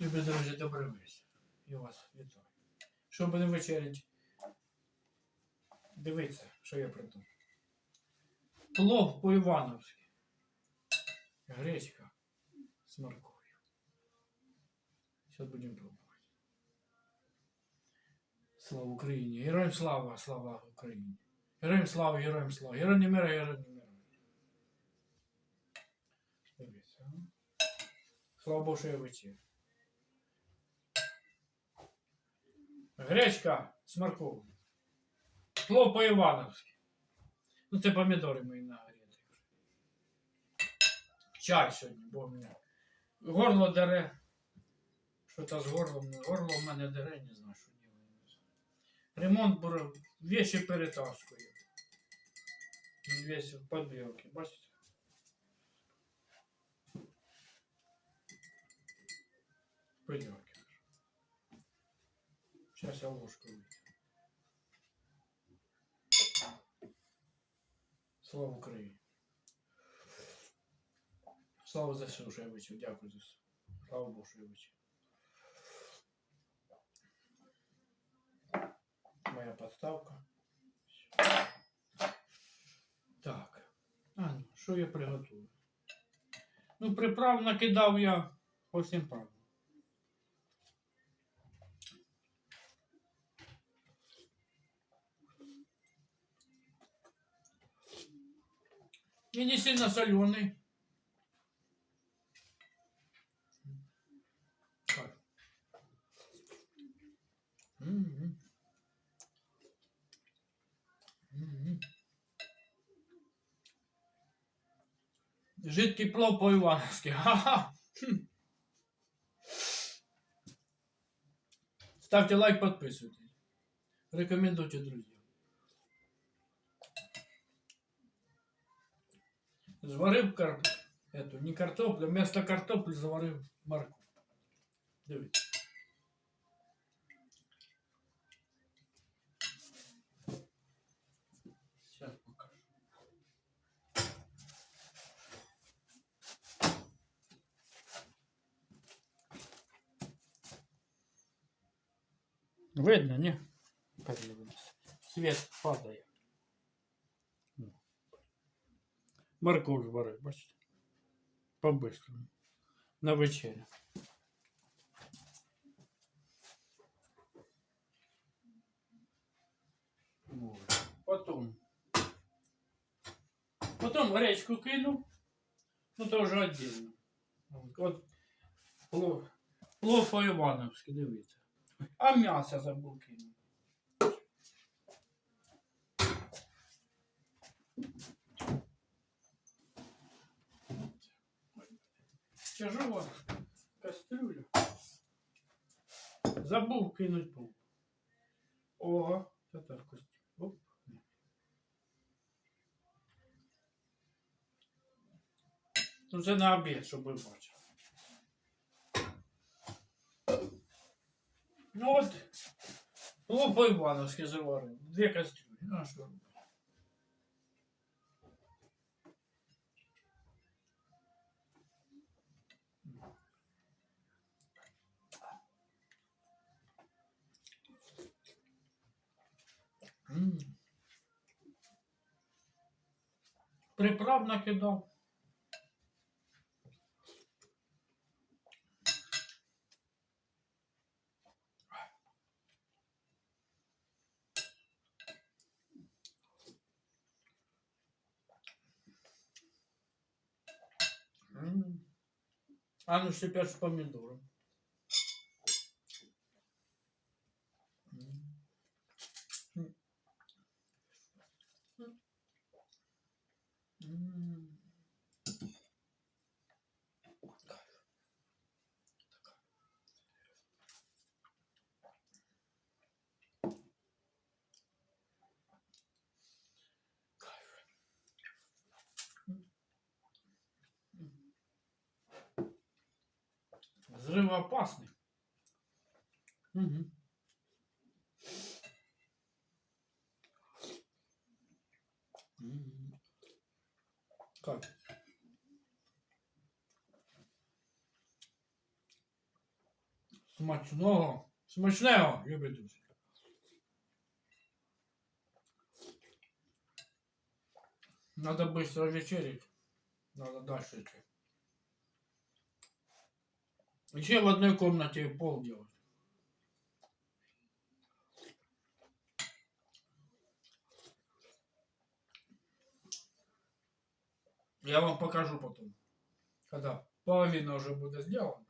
Любі друзі, добрий вечір. І вас вітаю. Що будемо вечеряти? Дивіться, що я придумав. Плов по-івановськи. Гречка з морков'ю. Зараз будемо пробувати. Слава Україні! Героям слава, слава Україні! Героям слава, героям слава! Героям не мира, героям не мира. Дивіться. Слава Богу, що я вечір. Гречка з морков'ю. Плов по-івановськи. Ну, це помідори мої нагріти. Чай сьогодні, бо в мене горло дере. Що то з горлом? Горло в мене дере, не знаю, що діло. Ремонт був, вещи перетаскую. Весь в подбілки, бачите? Подбілки. Сейчас я ложку. Слава Україні. Слава за все, що я вичив. Дякую за все. Слава Богу, що я вичив. Моя подставка. Так. А, ну, що я приготую? Ну, приправ накидав я по всім. И не сильно соленый. Так. М-м. М-м. Жидкий плов по-ивановски. Хм. Ставьте лайк, подписывайтесь. Рекомендуйте друзьям. Зварив кар... Эту, не картоплю, вместо картоплі заварив морку. Дивіться. Сейчас покажу. Видно, не? Подивимось. Свет падає. Морковь зварив, бачите? По-бистрому. На вечерю. Потом. Потом гречку кину. Ну, то вже отдельно. От, плов, плов по-івановськи, дивіться. А м'ясо забув кинути. Тяжело кастрюлю. Забув кинуть пол. О, тепер костюм. Оп. Ну, це на обід, щоб ви бачили. Ну от, плов по-івановськи заварив. Дві кастрюлі. Ну, що робити? Приправ накидав. А ну тепер з помідором. Взрывоопасный. Угу. Как? Смачного. Смачного, любі друзі. Надо быстро вечерить. Надо дальше идти. Еще в одной комнате пол делать. Я вам покажу потом, когда половина уже будет сделана,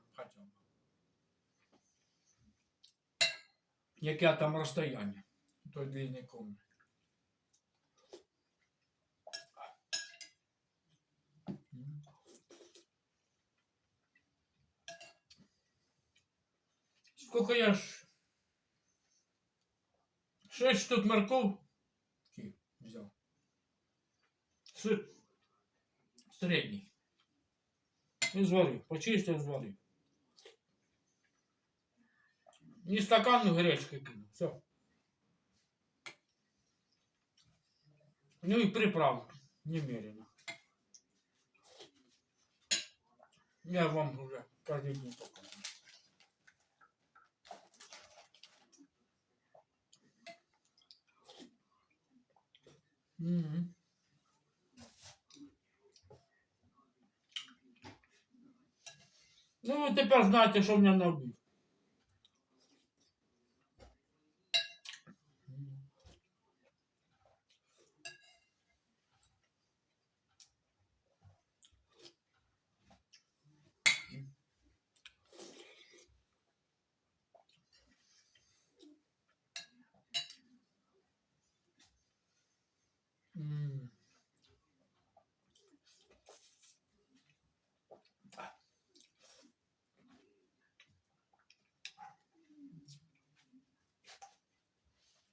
Яке там розстояння той длинній комнаті. Сколько я ж... Шесть штук морковки взял. Сыр средний. И зварил. Почистил, зварил. Не стакан гречки кинул. Все. Ну и приправ немерено. Я вам уже каждый день показываю. Мгм. Ну, ви тепер знаєте, що в мене на обід.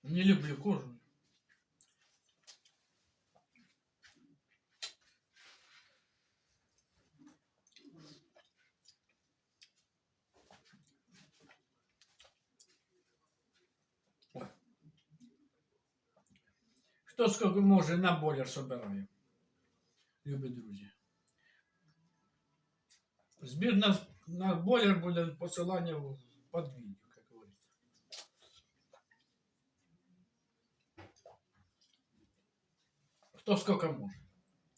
Не люблю кожу. Хто скільки може на бойлер собирає? Любі друзі. Збір на, на бойлер буде посилання в під відео, як говориться. Хто скільки може?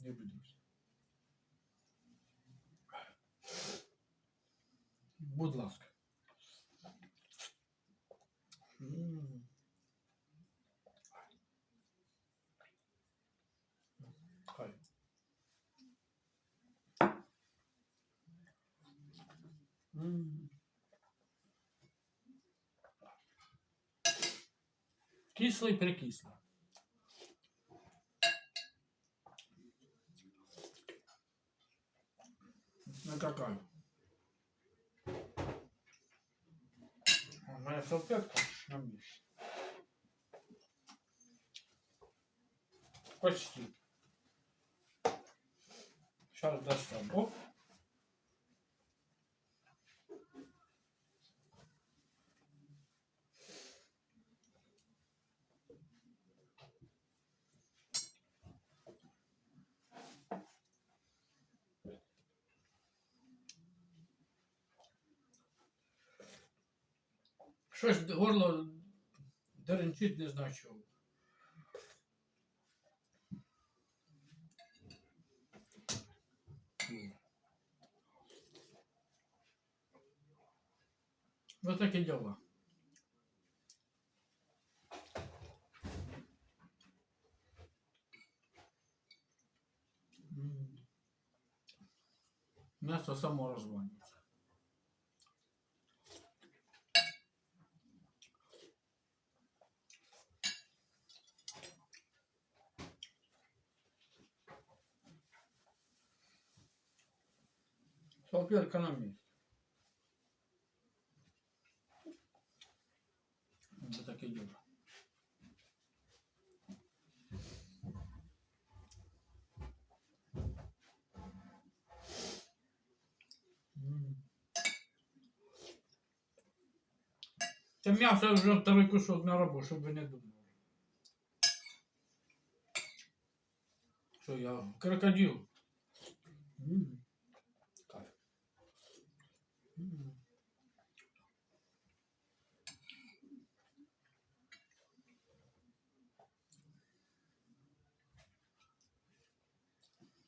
Любі друзі. Будь ласка. Кислий прикислий. На какая? Моя салфетка на мне. Почти. Сейчас достану. Щось горло деренчить, не знаю чого. Вот такі діла. М. М'ясо само розвалюється. Салфетка на месте. Вот так идет. Це м'ясо вже второй кусок на робу, щоб ви не думали. Що я крокодил.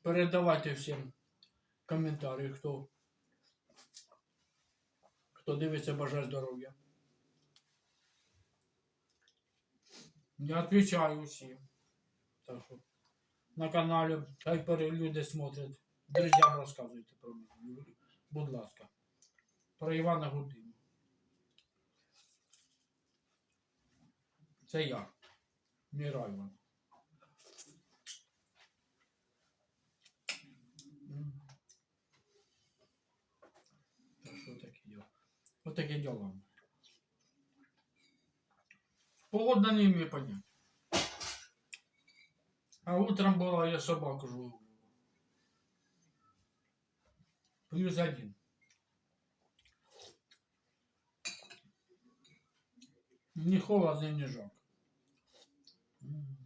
Передавайте всім коментарі, хто хто дивиться бажає здоров'я. Я відповідаю всім. Так що на каналі хай люди смотрять. Друзям розказуйте про мене. Будь ласка. Про Івана Гудину. Це я. Мій Райван. М. Та що таке діло? Отаке діло. Погода не имею понять. А утром была я собаку жую. Плюс один. Не холодно, не жарко. М.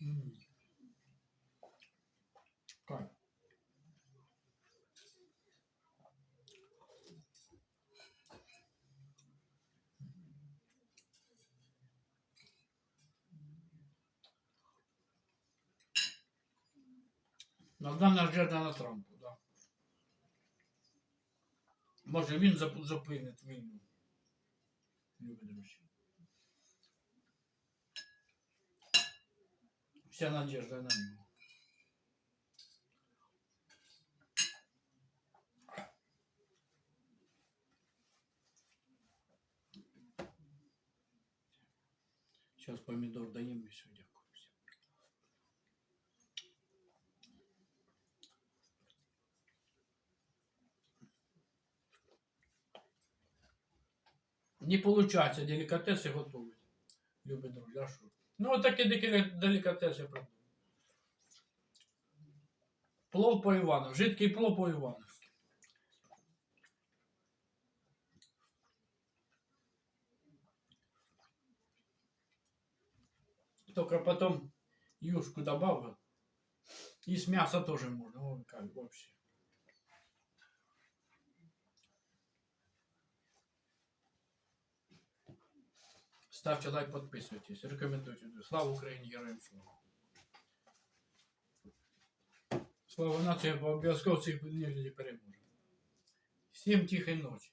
М. Кайф. Надо надежда на Трампу, да. Може він зап- зупинить війну. Любі друзі. Вся надежда на нього. Сейчас помидор даем и все, дякую. Не получается деликатеси готовить. Любі друзі, а що? Ну, от такі декі- делікатеси придумали. Плов по Івану, жидкий плов по Івановськи. Только потом юшку добавил. И с мяса тоже можно. Ой, как вообще. Ставьте лайк, подписывайтесь, рекомендуйте. Слава Україні, героям слава. Слава нації, бо обов'язково цих не переможе. Всім тихої ночі.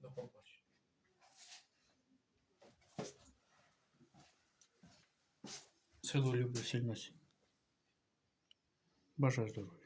До побачення. Село люблю сильно. Бажаю здоров'я.